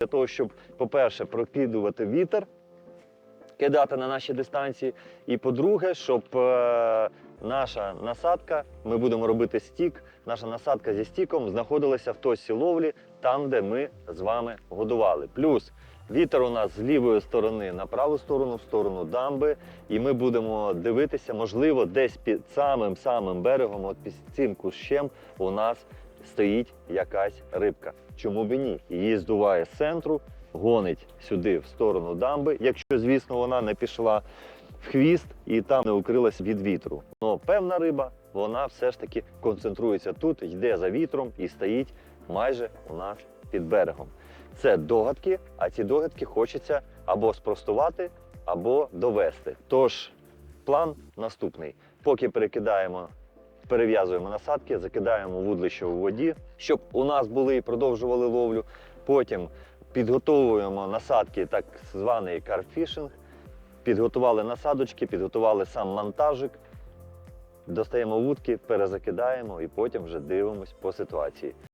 для того, щоб, по-перше, прокидувати вітер, кидати на наші дистанції. І по-друге, щоб е, наша насадка, ми будемо робити стік, наша насадка зі стіком знаходилася в точці ловлі, там, де ми з вами годували. Плюс вітер у нас з лівої сторони на праву сторону, в сторону дамби, і ми будемо дивитися, можливо, десь під самим самим берегом, от під цим кущем, у нас стоїть якась рибка. Чому б і ні? Її здуває з центру, гонить сюди в сторону дамби, якщо, звісно, вона не пішла в хвіст і там не укрилась від вітру. Но певна риба, вона все ж таки концентрується тут, йде за вітром і стоїть майже у нас під берегом. Це догадки, а ці догадки хочеться або спростувати, або довести. Тож план наступний: поки перекидаємо, перев'язуємо насадки, закидаємо вудлище у воді, щоб у нас були і продовжували ловлю. Потім підготовуємо насадки, так званий карфішинг. Підготували насадочки, підготували сам монтажик. Достаємо вудки, перезакидаємо і потім вже дивимось по ситуації.